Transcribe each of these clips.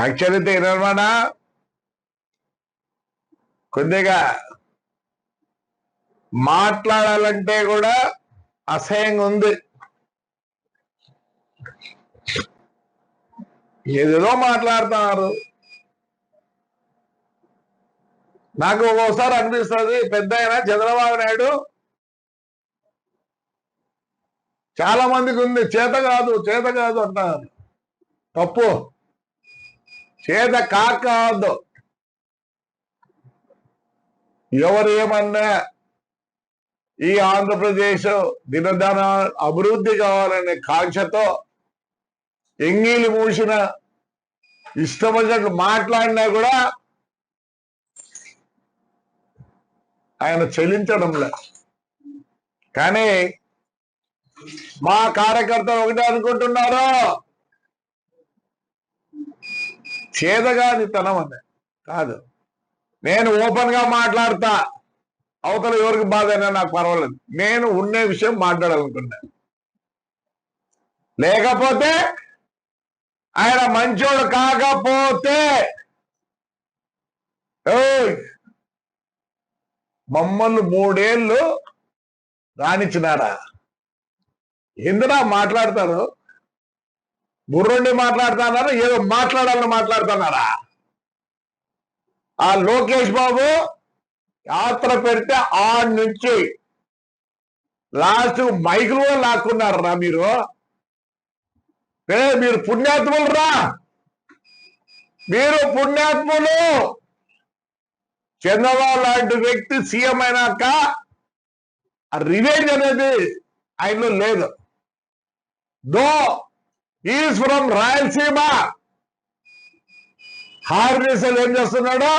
Actually నిర్మాణ కొద్దిగా మాట్లాడాలంటే కూడా అసహ్యంగా ఉంది. ఏదేదో మాట్లాడుతున్నారు. నాకు ఒక్కోసారి అనిపిస్తుంది పెద్ద చంద్రబాబు నాయుడు చాలా మందికి ఉంది చేత కాదు చేత కాదు అంటారు. తప్పు. చేత కాకవద్దు ఎవరు ఏమన్నా ఈ ఆంధ్రప్రదేశ్ దినదన అభివృద్ధి కావాలనే కాంక్షతో ఎంగిలి మూసిన ఇష్టం వచ్చినట్లు మాట్లాడినా కూడా ఆయన చెల్లించడంలే కానీ మా కార్యకర్తలు ఒకటే అనుకుంటున్నారు చేదగానితనం అనే కాదు. నేను ఓపెన్గా మాట్లాడతా అవతల ఎవరికి బాధ అయినా నాకు పర్వాలేదు. నేను ఉండే విషయం మాట్లాడాలనుకున్నా. లేకపోతే ఆయన మంచోడు కాకపోతే మమ్మల్ని మూడేళ్ళు రాణించినారా ఎందునా మాట్లాడతారు? బుర్రుండి మాట్లాడుతున్నారా? ఏదో మాట్లాడాలని మాట్లాడుతున్నారా? ఆ లోకేష్ బాబు యాత్ర పెడితే ఆడ నుంచి లాస్ట్ మైకులు కూడా లాక్కున్నారా మీరు? మీరు పుణ్యాత్ములు రా! మీరు పుణ్యాత్ములు! చంద్రబాబు లాంటి వ్యక్తి సీఎం అయినాక రివేంజ్ అనేది ఆయనలో లేదు. Though is from Rayalaseema. హార్నేసలు ఏం చేస్తున్నాడు?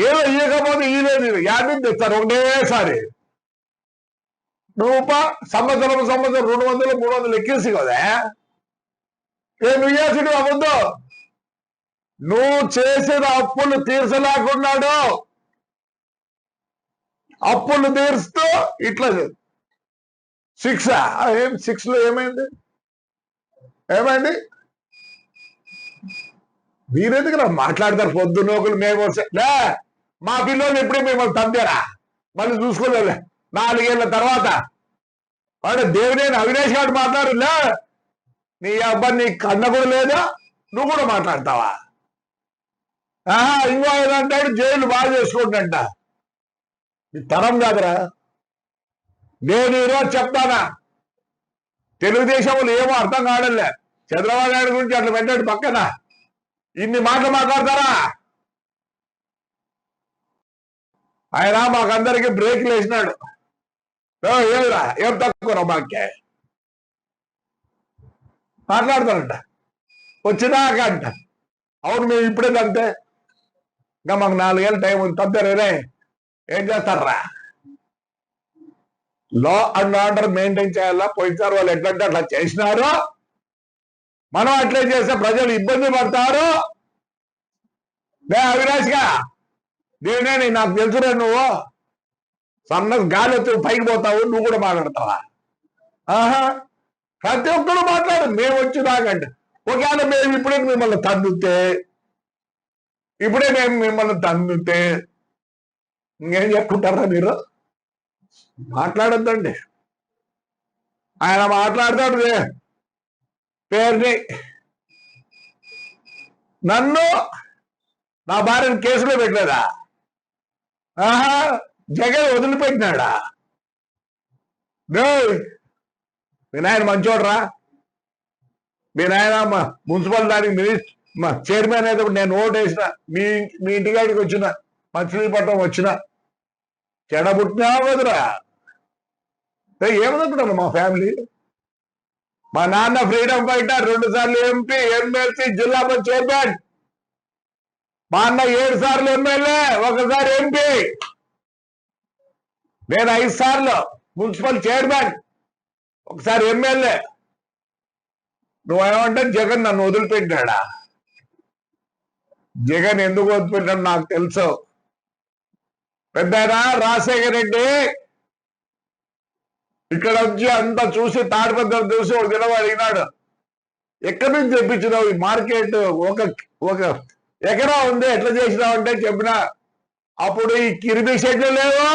ఏదో ఇవ్వకపోతే ఇయ్యలేదు యాభై తెస్తారు ఒకటేసారి. నువ్వు సంవత్సరం సంవత్సరం రెండు వందలు మూడు వందలు ఎక్కేసి కదా. ఏ నువ్వు చేసి అవ్వద్దు నువ్వు చేసిన అప్పులు తీర్చలేకున్నాడు. అప్పులు తీరుస్తూ ఇట్లా సిక్స్ ఏం సిక్స్లో ఏమైంది? ఏమైంది? మీరెందుకు రా మాట్లాడతారు పొద్దున్న ఒకరు మేము వస్తే- మా పిల్లలు ఎప్పుడే మిమ్మల్ని తందారా మళ్ళీ చూసుకోలేదు. నాలుగేళ్ళ తర్వాత. వాడు దేవుడైన అవినాష్ గారు మాట్లాడు లే నీ అబ్బాయి నీ కన్న కూడా లేదా? నువ్వు కూడా మాట్లాడతావా? ఆహా ఇంకో ఏదంటాడు జైలు బాగా చేసుకుంటా ఈ తరం కాదురా. నేను ఈరోజు చెప్తానా? తెలుగుదేశంలో ఏమో అర్థం కావడంలే. చంద్రబాబు నాయుడు గురించి అట్లా పెట్టాడు పక్కన. ఇన్ని మాటలు మాట్లాడతారా? ఆయన మాకందరికి బ్రేక్లు వేసినాడు ఓ, ఏమిరా? ఏం తక్కువ మాకే? మాట్లాడతారంట వచ్చినాక అంట. అవును మేము ఇప్పుడే అంతే ఇంకా మాకు నాలుగేళ్ళ టైం ఉంది. తప్పరే ఏం చేస్తారా లా అండ్ ఆర్డర్ మెయింటైన్ చేయాలా? పోయినసారి వాళ్ళు ఎట్లంటే అట్లా చేసినారు? మనం అట్లే చేస్తే ప్రజలు ఇబ్బంది పడతారు? నే అవినాష్గా దీనే నాకు తెలుసురా నువ్వు. సన్న గాలి వచ్చి పైకి పోతావు నువ్వు కూడా మాట్లాడతావా? ఆహా. ప్రతి ఒక్కరు మాట్లాడు మేము వచ్చి నాకంటే ఒకవేళ మేము ఇప్పుడే మిమ్మల్ని తన్నుతే ఇప్పుడే మేము మిమ్మల్ని తన్నుతే ఇంకేం చెప్పుకుంటారా మీరు? మాట్లాడద్దండి. ఆయన మాట్లాడతాడు రే- పేరుని నన్ను నా భార్యను కేసులో పెట్టలేదా? ఆహా జగన్ వదిలిపెట్టినాడా? డేయ్, మీ నాయన మంచోడరా. మీ నాయన మున్సిపల్ దానికి మినిస్టర్ మా చైర్మన్ అయితే నేను ఓటు వేసిన మీ మీ ఇంటికాడికి వచ్చిన మచిలీపట్నం వచ్చిన. చెడబుట్టినా వదురా ఏమనుకుంటారు మా ఫ్యామిలీ? మా నాన్న ఫ్రీడమ్ ఫైటర్ రెండు సార్లు ఎంపీ ఎమ్మెల్సీ జిల్లా చైర్మన్. మా అన్న ఏడు సార్లు ఎమ్మెల్యే ఒకసారి ఎంపీ. నేను ఐదు సార్లు మున్సిపల్ చైర్మన్ ఒకసారి ఎమ్మెల్యే. నువ్వేమంటే జగన్ నన్ను వదిలిపెట్టాడా? జగన్ ఎందుకు వదిలిపెట్టాడు నాకు తెలుసు. పెద్ద రాజశేఖర రెడ్డి ఇక్కడ వచ్చి అంతా చూసి తాడిపత్రం చూసి ఒక దినం అడిగినాడు ఎక్కడి నుంచి తెప్పించినావు ఈ మార్కెట్? ఒక ఒక ఎకరా ఉంది ఎట్లా చేసినావు? అంటే చెప్పిన అప్పుడు ఈ కిరిమి షెడ్లు లేవు.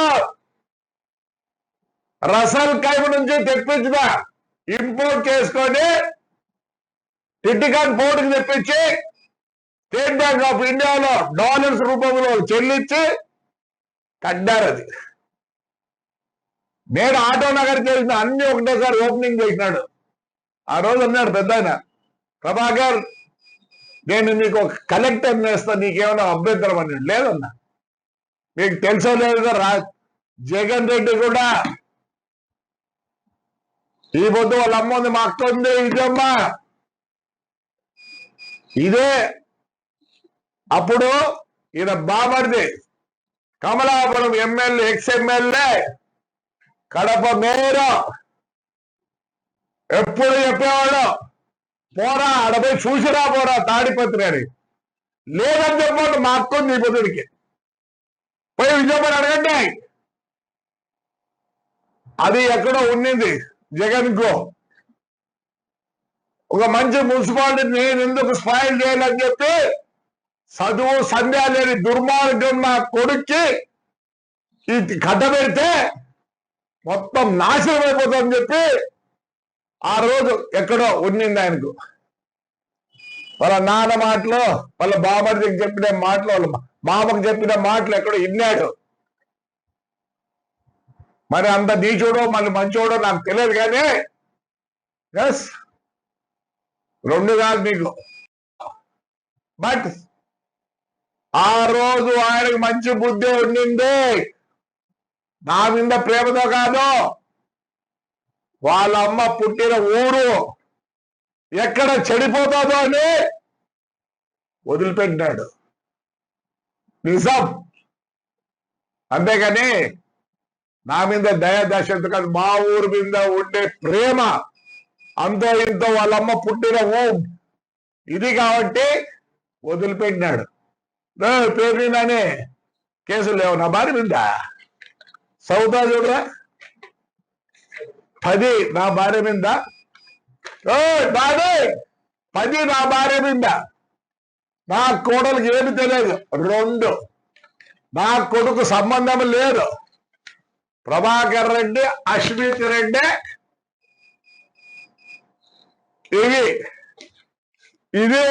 రసల్ కైమ నుంచి తెప్పించిన ఇంపోర్ట్ చేసుకొని టిట్టికాన్ పోర్టుకి తెప్పించి స్టేట్ బ్యాంక్ ఆఫ్ ఇండియాలో డాలర్స్ రూపంలో చెల్లించి కట్టారు అది. నేను ఆటో నగర్ చేసిన అన్ని ఒకటేసారి ఓపెనింగ్ చేసినాడు. ఆ రోజు అన్నాడు పెద్ద ఆయన ప్రభాకర్ నేను నీకు ఒక కలెక్టర్ నేస్తా నీకేమైనా అభ్యంతరం అని. లేదన్నా. మీకు తెలుసో లేదు రా జగన్ రెడ్డి కూడా ఈ పొద్దు వాళ్ళ అమ్మ ఉంది మా అక్క ఉంది ఇదమ్మ ఇదే అప్పుడు ఈయన బాబడిది Kamalapuram MLA ex MLA Kadapa mayor. ఎప్పుడు చెప్పేవాడు? పోరా అడపై చూసిరా పోరా తాడిపత్రి అని. లేదని చెప్పండి మా అక్క ఉంది పొద్దుడికి పోయి విజయపడి అడగండి. అది ఎక్కడో ఉండింది జగన్కు. ఒక మంచి మున్సిపాలిటీ నేను ఎందుకు స్పాయిల్ చేయాలని చెప్పి చదువు సంధ్య లేని దుర్మార్గం నా కొడుక్కి ఈ కట్ట పెడితే మొత్తం నాశనం అయిపోతుందని చెప్పి ఆ రోజు ఎక్కడో ఉన్నింది ఆయనకు. వాళ్ళ నాన్న మాటలు వాళ్ళ బాబడికి చెప్పిన మాటలు వాళ్ళ మామకు చెప్పిన మాటలు ఎక్కడో విన్నాడు మరి అంత నీచోడో మళ్ళీ మంచోడో నాకు తెలియదు కానీ ఎస్ రెండు కాదు మీకు. బట్ ఆ రోజు ఆయనకు మంచి బుద్ధి ఉండింది. నా మీద ప్రేమతో కాదు. వాళ్ళ అమ్మ పుట్టిన ఊరు ఎక్కడ చెడిపోతుందో అని వదిలిపెట్టినాడు. నిజం. అంతేగాని నా మీద దయా దశంత కాదు మా ఊరు మీద ఉండే ప్రేమ అంతో ఇంతో వాళ్ళమ్మ పుట్టిన ఊ ఇది కాబట్టి వదిలిపెట్టినాడు. పేరు మీదనే కేసులు లేవు నా భార్య మీద. చదువుతా చూడరా పది నా భార్య మీద. ఓ బాబే పది నా భార్య మీద. నా కోడలికి ఏమి తెలియదు. రెండు నా కొడుకు సంబంధం లేదు. ప్రభాకర్ రెడ్డి అశ్విత్ రెడ్డి. ఇవి ఇది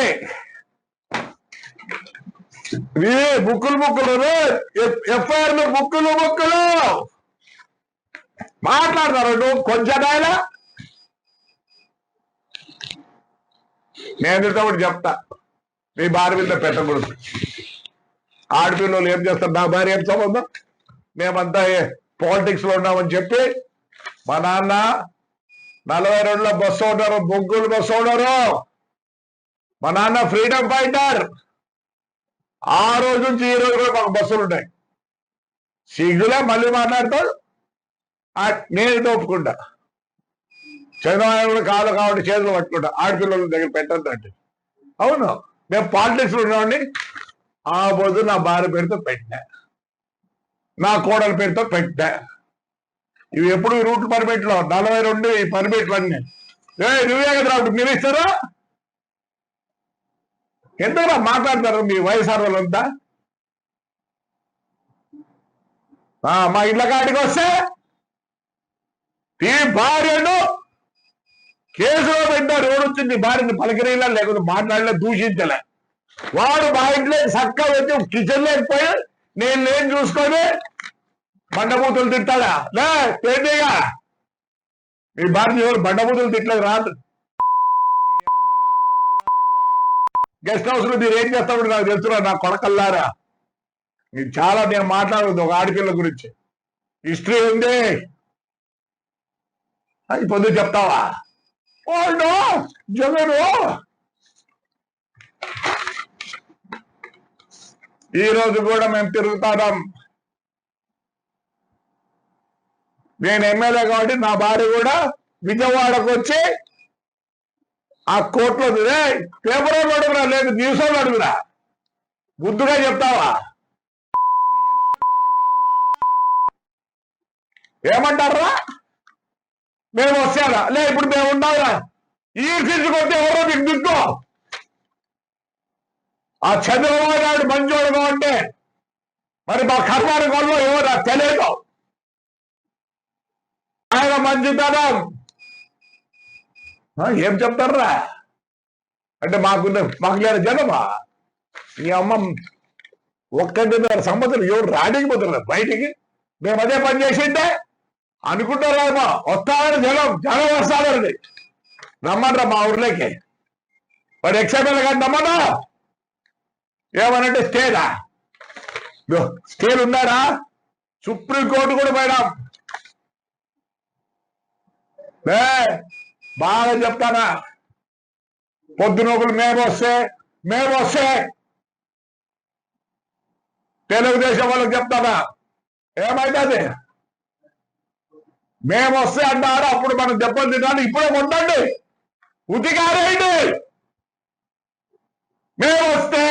బుక్కులు బుక్కులు ఎఫ్ఐఆర్లో బుక్కులు బుక్కులు మాట్లాడతారు నువ్వు? కొంచెం ఆయన నేను ఒకటి చెప్తా. నీ భార్య మీద పెట్టకూడదు. ఆడపిల్లలు ఏం చేస్తారు? నా భార్య ఏం సంబంధం? మేమంతా పాలిటిక్స్లో ఉన్నామని చెప్పి మా నాన్న నలభై రెండులో బస్సు ఉన్నారు బొగ్గులు బస్సు ఉన్నారు మా నాన్న ఫ్రీడమ్ ఫైటర్. ఆ రోజు నుంచి ఈ రోజు కూడా మాకు బస్సులు ఉన్నాయి. సిగ్గులే మళ్ళీ మాట్లాడతాడు. ఆ, నేను తోపుకుంటా ఒప్పుకుంటా. చంద్రబాబు కూడా కాదు కాబట్టి చేతులు పట్టుకుంటా. ఆడపిల్లల దగ్గర పెట్టద్దంటే అవును మేము పాలిటిక్స్లో ఆ బొద్దు నా భార్య పేరుతో పెట్టినా నా కోడల పేరుతో పెట్టా. ఇవి ఎప్పుడు రూట్లు రూట్ పర్మిట్లు నలభై రెండు ఈ పర్మిట్లు అన్నీ ఏ నువ్వే కదా అప్పుడు మీరు ఇస్తారా? ఎందుకు మాట్లాడతారు? మీ వైఎస్ఆర్ వాళ్ళంతా ఆ, మా ఇళ్ళ కాటికి వస్తే ఈ భార్యను కేసులో పెట్టారు ఎవరు వచ్చింది? భార్యని పలకరీలా లేకపోతే మాట్లాడలే దూషించలే. వాడు మా ఇంట్లో చక్క వచ్చి కిచెన్ లేకపోయి నేను లేని చూసుకొని బండబూతులు తిట్టాడా లే పెద్దగా మీ భార్య ఎవరు బండబూతులు తిట్టలేదు రాదు. గెస్ట్ హౌస్లో మీరు ఏం చేస్తామని నాకు తెలుసురా నా కొడకల్లారా. మీరు చాలా నేను మాట్లాడదు ఒక ఆడపిల్ల గురించి. హిస్టరీ ఉంది. అది పొద్దు చెప్తావా? జగను ఈ రోజు కూడా మేము తిరుగుతాం. నేను ఎమ్మెల్యే కాబట్టి నా భార్య కూడా విజయవాడకు వచ్చి ఆ కోర్టులో పేపర్ వాళ్ళు లేదు న్యూస్ వాళ్ళు అడుగురా చెప్తావా? ఏమంటారా మేము వస్తారా? లే ఇప్పుడు మేము ఉండాలా ఈ తీసుకొస్తే ఎవరో మీకు దిక్కు. ఆ చంద్రబాబు నాయుడు మంచోడుగా అంటే మరి మా కర్ణాటకలో ఎవరు? తెలియదు ఆయన మంచితనం. ఏం చెప్తారా అంటే మాకున్న మాకు లేని జనమా? మీ అమ్మ ఒక్కటిన్నర సంవత్సరం ఎవరు రాడికి పోతున్నారు బయటికి? మేము అదే పని చేసింటే అనుకుంటారేమో వస్తారని జనం జనం వస్తాడండి రమ్మన్రా మా ఊర్లోకి? వాడు ఎక్సైట్మెంట్ కానీ నమ్మనా? ఏమనంటే స్టేలా స్టేలు ఉన్నారా? సుప్రీంకోర్టు కూడా మేడం బాగా చెప్తానా? పొద్దునొకరు మేము వస్తే మేము వస్తే తెలుగుదేశం వాళ్ళకి చెప్తానా? ఏమైతుంది? మేము వస్తే అన్నారు అప్పుడు మనం దెబ్బలు తిన్నాను ఇప్పుడే ఉండండి ఉతికారేయండి. మేము వస్తే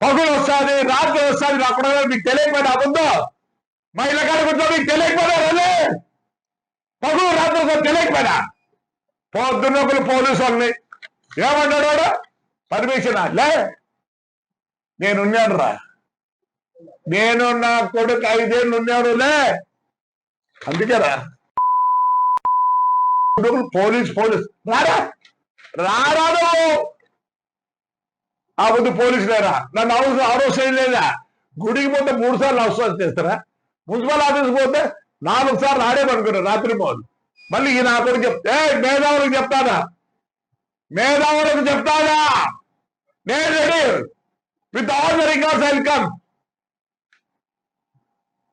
పగులు వస్తుంది రాత్రి వస్తుంది అక్కడ మీకు తెలియకపోయినా అబద్ధం. మహిళ కాడ మీకు తెలియకపోయినా పగులు రాత్రి తెలియకపోయినా పొద్దున్న ఒకరు పోలీసు వాళ్ళని ఏమన్నాడు వాడు? పర్మిషన్ లే నేనున్నాను రా. నేను నా కొడుకు ఐదేళ్ళు ఉన్నాడు లే. అందుకేరా పోలీస్ పోలీస్. రారా? రారా ఆ ముందు పోలీసు లేరా? నన్ను అవసరం హౌస్ లేదా? గుడికి పోతే మూడు సార్లు అవసరం చేస్తారా? మున్సిపల్ ఆఫీస్ పోతే నాలుగు సార్లు ఆడేమనుకున్నారు? రాత్రి పోదు మళ్ళీ ఈ నా కొడుకు చెప్తే మేధావులకు చెప్తానా? మేధావులకు చెప్తానా? నేను ready. With all the records welcome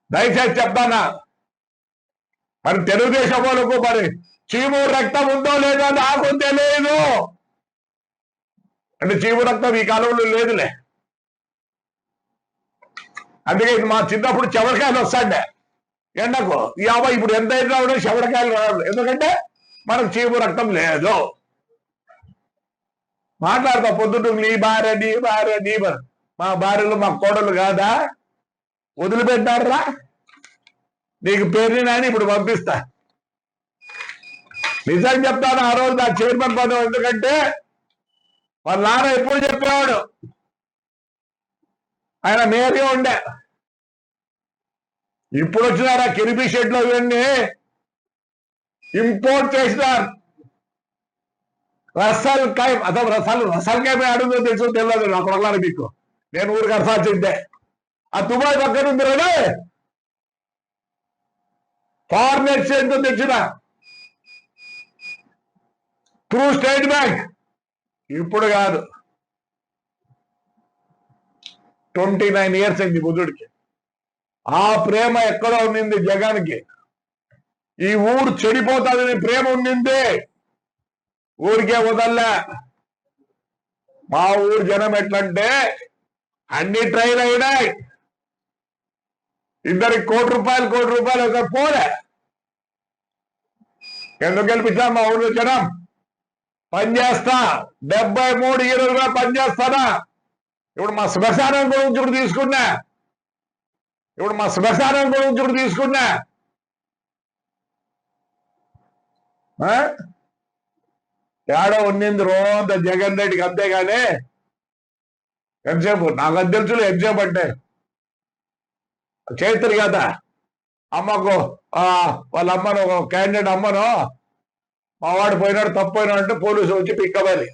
దయచేసి చెప్తానా మరి తెలుగుదేశం వాళ్ళకు మరి చీము రక్తం ఉందో లేదో నాకు తెలియదు అంటే చీము రక్తం ఈ కాలంలో లేదులే. అందుకే మా చిన్నప్పుడు చెవరికాయలు వస్తాండే. ఎండకు. ఈ ఇప్పుడు ఎంత అయితే రావడం శవడకాయలు రావడం ఎందుకంటే మనకు చీపు రక్తం లేదు. మాట్లాడతా పొద్దుట నీ భార్య నీ భార్య నీ భార్య. మా భార్యలు మా కోడలు కాదా? వదిలిపెట్టారా? నీకు పేరుని నాని ఇప్పుడు పంపిస్తా. నిజం చెప్తాను ఆ రోజు నా చైర్మన్ పదం ఎందుకంటే వాళ్ళ నాన్న ఎప్పుడు చెప్పేవాడు? ఆయన మేయర్గా ఉండే. ఇప్పుడు వచ్చినారా కిరిబి షెడ్లో ఇవన్నీ? ఇంపోర్ట్ చేసినారు. రసాలు కాయ అసలు రసాలు రసాలు కాయ ఆడుందో తెలుసు తెలియదు నాకు ఒకలాగా మీకు. నేను ఊరికి అరసాల్సిందే ఆ దుబాయ్ పక్కన ఉంది కదా? ఫారిన్ ఎక్స్చేంజ్ తెచ్చిన. Through State Bank. ఇప్పుడు కాదు. ట్వంటీ నైన్ ఇయర్స్ అయింది బుద్ధుడికి ఆ ప్రేమ ఎక్కడో ఉండింది జగానికి. ఈ ఊరు చెడిపోతాదని ప్రేమ ఉండింది ఊరికే వదల్లా. మా ఊరు జనం ఎట్లంటే అన్ని ట్రైన్ అయినాయి. ఇద్దరికి కోటి రూపాయలు కోటి రూపాయలు ఒక పోలే. ఎందుకు గెలిపించా మా ఊళ్ళో జనం? పనిచేస్తా డెబ్బై మూడు ఇరవై పనిచేస్తానా ఇప్పుడు మా శ్మశానం గురించి ఇప్పుడు తీసుకున్నా. ఇప్పుడు మా శ్మశానం గురించి ఇప్పుడు తీసుకున్నా. ఆ? తేడా ఉన్నింది రోంత జగన్ రెడ్డికి అంతేగాని ఎంసేపు నాకు అది తెలుసులే ఎంసేపు అంటే. చైత్రి కదా అమ్మకు ఆ వాళ్ళ అమ్మను క్యాండిడేట్ అమ్మను మా వాడు పోయినాడు తప్పు పోయినాడు అంటే పోలీసు వచ్చి పిక్కవాలి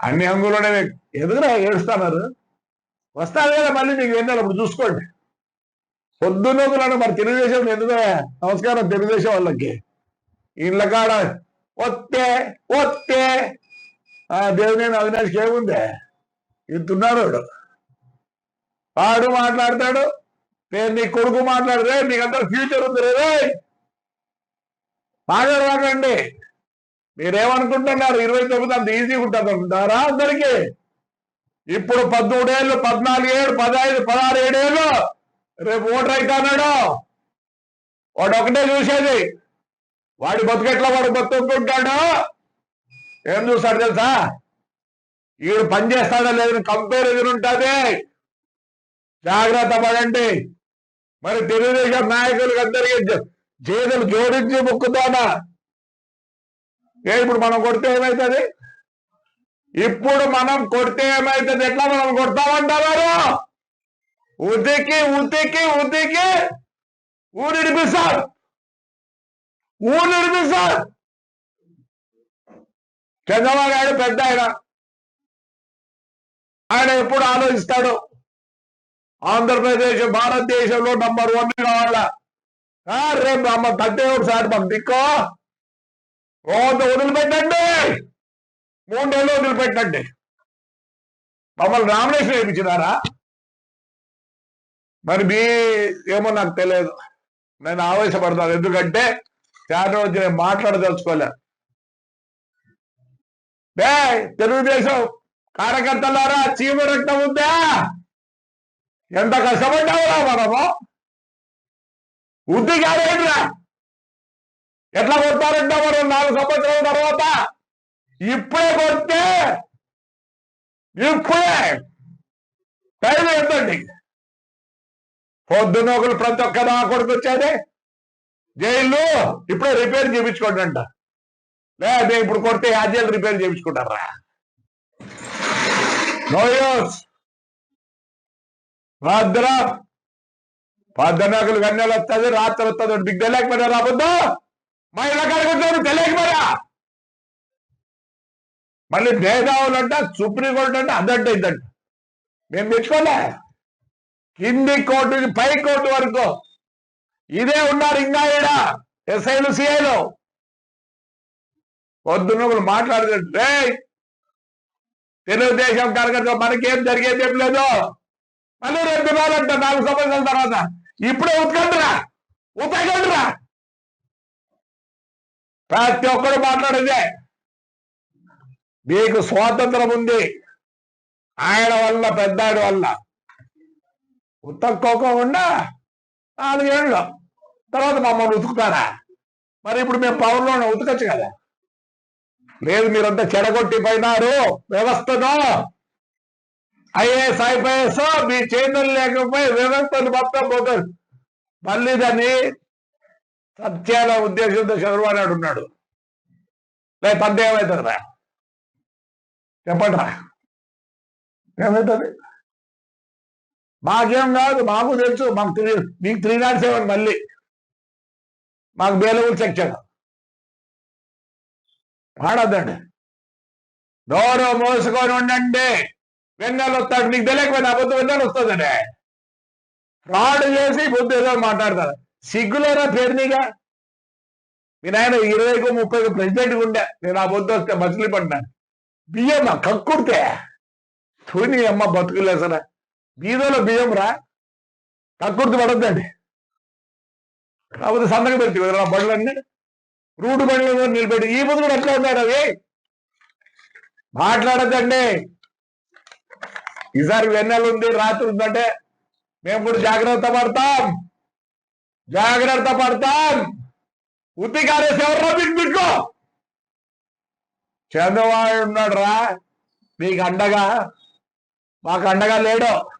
అన్ని హంగులోనే ఎదుగురా ఏడుస్తున్నారు? వస్తారు కదా మళ్ళీ మీకు వెళ్ళాలి ఇప్పుడు చూసుకోండి. పొద్దున్నోకులను మరి తెలుగుదేశం ఎందుకు నమస్కారం తెలుగుదేశం వాళ్ళకి. ఇళ్ళ కాడ ఒత్తే ఒత్తే. ఆ దేవుని అవినాష్కి ఏముంది? ఇంతున్నాడు వాడు. వాడు మాట్లాడతాడు నేను నీ కొడుకు మాట్లాడితే నీకంతా ఫ్యూచర్ ఉంది రే రాకండి. మీరేమనుకుంటున్నారు? ఇరవై తొమ్మిది అంత ఈజీగా ఉంటుంది. అనుకుంటారా అందరికి? ఇప్పుడు పద్మూడేళ్ళు పద్నాలుగేళ్ళు పదహైదు పదహారు ఏడేళ్ళు. రేపు ఓటర్ అయితే అన్నాడు వాడు ఒకటే చూసేది. వాడి బతుకెట్లా వాడు బతుకుంటాడు ఏం చూస్తాడు తెలుసా? ఈడు పని చేస్తాడో లేదని కంపారిజన్ ఉంటుంది జాగ్రత్త పడండి. మరి తెలుగుదేశం నాయకులకు అందరికీ జ- జోడించి మొక్కుతానా? ఏ ఇప్పుడు మనం కొడితే ఏమవుతుంది ఇప్పుడు మనం కొడితే ఏమైతుంది? ఎట్లా మనం కొడతామంటారు? ఉతికి ఉతికి ఉతికి. ఊరిడిపిస్తారు ఊరు ఇడిపిస్తారు చంద్రబాబు నాయుడు పెద్ద ఆయన. ఆయన ఎప్పుడు ఆలోచిస్తాడు? ఆంధ్రప్రదేశ్ భారతదేశంలో నంబర్ వన్ కావాలా రేపు అమ్మ తట్టేవాడు సార్ మాకు వదిలిపెట్టండి. మూడు వదిలిపెట్టండి. మూడేళ్ళు మమ్మల్ని నామినేషన్ వేయించినారా? మరి మీ ఏమో నాకు తెలియదు. నేను ఆవేశపడతాను. ఎందుకంటే చాలా వచ్చి నేను మాట్లాడదలుచుకోలే. తెలుగుదేశం కార్యకర్తలారా చీమ రక్తం ఉందా? ఎంత కష్టపడ్డావురా మనము? ఉద్ది కాదేంట్రా ఎట్లా కొడతారంట మనం నాలుగు సంవత్సరాల తర్వాత? ఇప్పుడే కొడితే ఇప్పుడే. టైం ఎంతండి పొద్దున ఒకరు ప్రతి ఒక్క నా కొడుకు వచ్చాడే జైలు ఇప్పుడే రిపేర్ చేయించుకోండి అంట లేదు ఇప్పుడు కొడితే యాజీలు రిపేర్ చేయించుకుంటారా? No use. భద్ర. పద్దనకులు గన్నెలు వస్తుంది రాత్రి వస్తుంది మీకు తెలియకపోయినా రాబోద్దు? మా ఇలా కనుకుంటారు తెలియకపోయా మళ్ళీ మేధావులు అంట సుప్రీంకోర్టు అంటే అదంట ఇదంట. మేము తెచ్చుకోలే కింది కోర్టు పై కోర్టు వరకు ఇదే ఉన్నారు ఇంకా ఈడ ఎస్ఐలు సిఐలు. పొద్దున్న ఒకరు మాట్లాడుతుంటే "రేయ్, తెలుగుదేశం కార్యకర్త మనకేం జరిగేది ఏం లేదు. మళ్ళీ రేపు దినాలంట నాలుగు సంవత్సరాల తర్వాత. ఇప్పుడే ఉతకండిరా ఉతకండిరా. ప్రతి ఒక్కరు మాట్లాడేదే. మీకు స్వాతంత్రం ఉంది. ఆయన వల్ల పెద్దాడి వల్ల. ఉతక్కోకుండా నాలుగేళ్ళు. తర్వాత మమ్మల్ని ఉతుకుతారా మరి ఇప్పుడు మేము పవర్లో ఉతకచ్చు కదా. లేదు మీరంతా చెడగొట్టిపోయినారు. వ్యవస్థను. ఐఏఎస్ ఐపీఎస్ మీ చేతులు లేకపోయి వ్యవస్థను మొత్తం పోతారు. మళ్ళీ దాన్ని సత్యాల ఉద్దేశంతో చంద్రబాబు నాయుడు ఉన్నాడు. లేదు తండ్రి రా చెప్పండి ఏమవుతుంది మాకేం కాదు మాకు తెలుసు మాకు త్రీ మీకు త్రీ నాట్ సెవెన్ మళ్ళీ. మాకు బేలవులు సెక్షన్ ఆడద్దండి నోరు మోసుకొని ఉండండి. వెన్నెలు వస్తాడు నీకు తెలియకపోయినా అబద్ధం వెన్నెలు వస్తుందండి. ఫ్రాడ్ చేసి బుద్ధి ఏదో మాట్లాడతారు సిగ్గులేరా పేరునిగా మీ నాయన ఇరవైకు ముప్పైకు ప్రెసిడెంట్ ఉండే. నేను ఆ బొద్దు వస్తే మచిలీపట్టినాను బియ్యం కక్కుడితే? తుని అమ్మ బతుకులేసరా బీదోలో బియ్యం రా. కక్కుర్తి పడద్దండి. కాకపోతే సంతకం పెట్టి కదా బండ్లన్నీ. రూటు బండ్ల నిలబెట్టి ఈ ముందు కూడా ఎట్లా ఉన్నాడు అవి మాట్లాడద్దండి. ఈసారి వెన్నెల ఉంది రాత్రి ఉందంటే మేము కూడా జాగ్రత్త పడతాం. జాగ్రత్త పడతాం. ఉత్తి కారేసి ఎవరు చంద్రబాబు ఉన్నాడు రా మీకు అండగా. మాకు అండగా లేడు.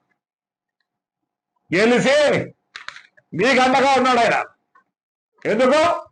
గెలిచి మీకు అండగా ఉన్నాడు ఆయన. ఎందుకు?